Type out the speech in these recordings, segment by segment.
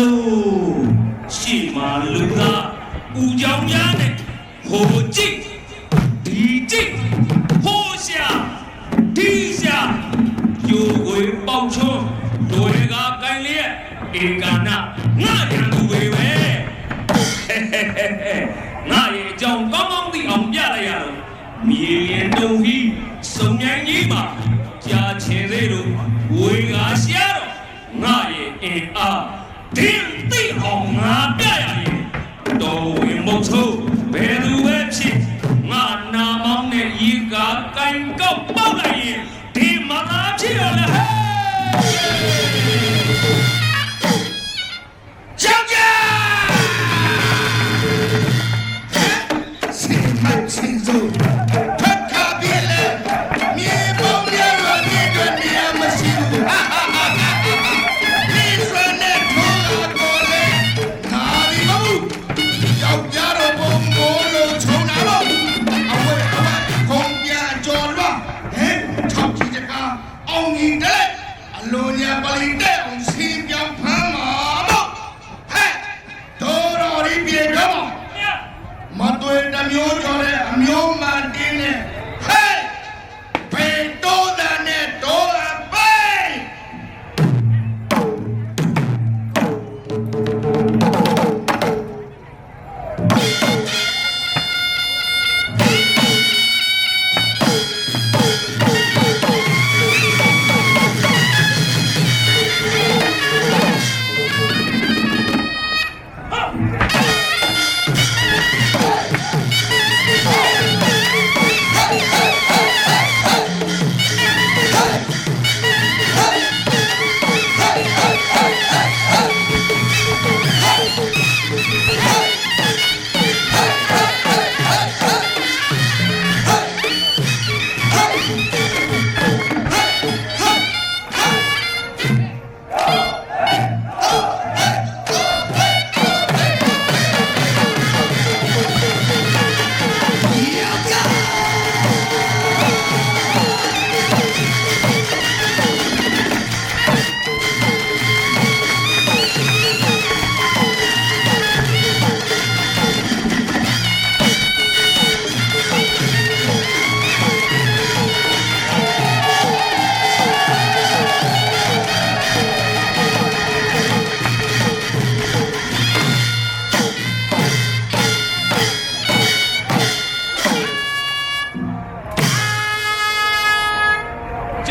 လို့ရှေ့မှာလူကဦးကြောင်များနဲ့ဟိုကြည့်ဒီကြည့်ဟိုရှာဒီရှာယိုကိုပေါင်ချုံတို့ရကကိုင်းလျက်ဧကနာငါရန်သူပဲပဲငါရဲ့အကြောင်းကောင်းကောင်းသိအောင်ပြလိုက်ရတော့မြေရင်တုံကြီးစုံမြန်ကြီးမှာကြာချင်သေးလို့ဝေငါရှာတော့ငါရဲ့အင်အား Mama.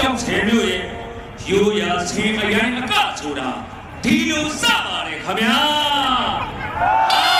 ကြောင့်ဆယ်မျိုးရဲ့ရိုးရာဆင်းအရင်အကဆိုတာဒီလိုစပါတယ်ခမညာ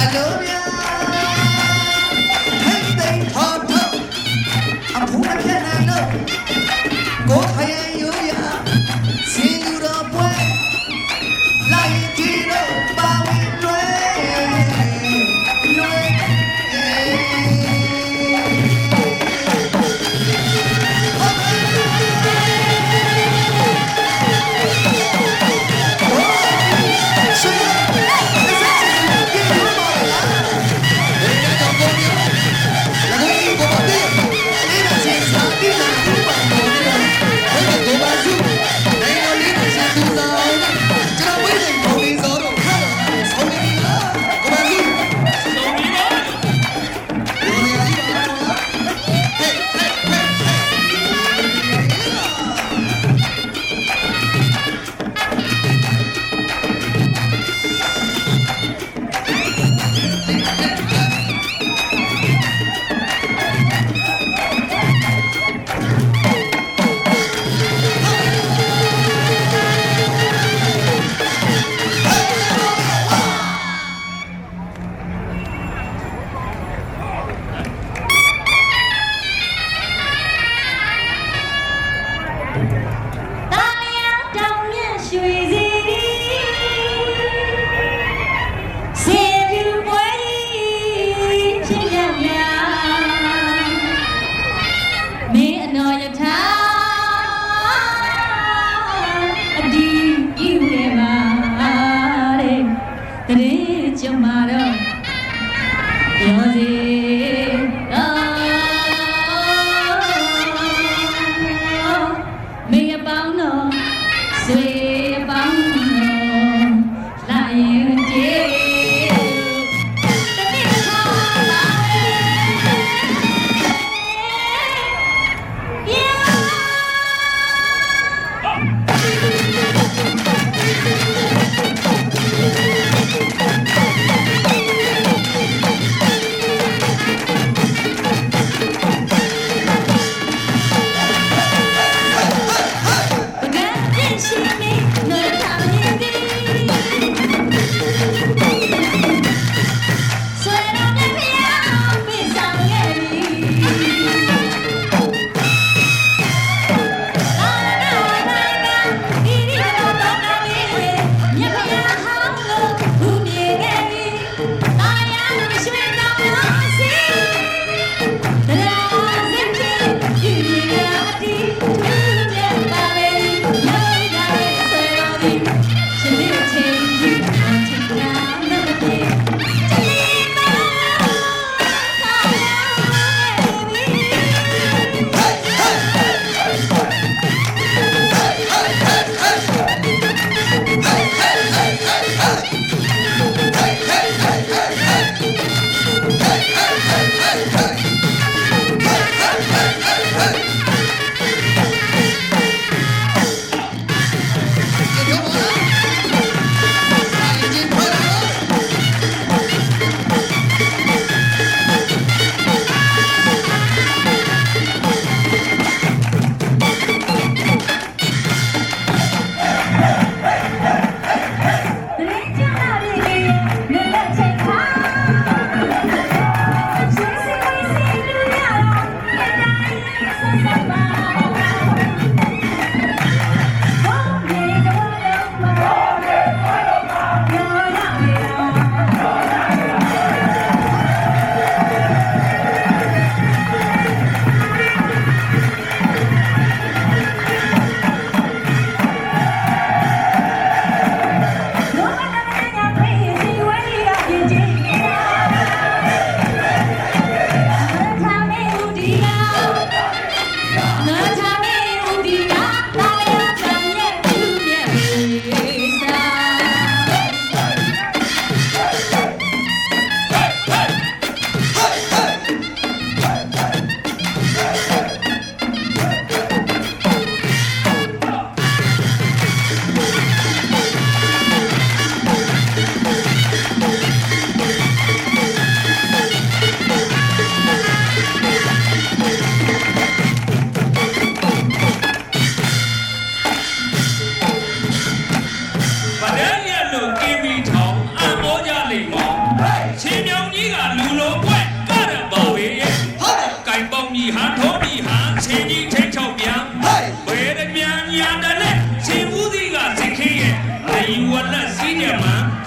I love you. 我来接你吗？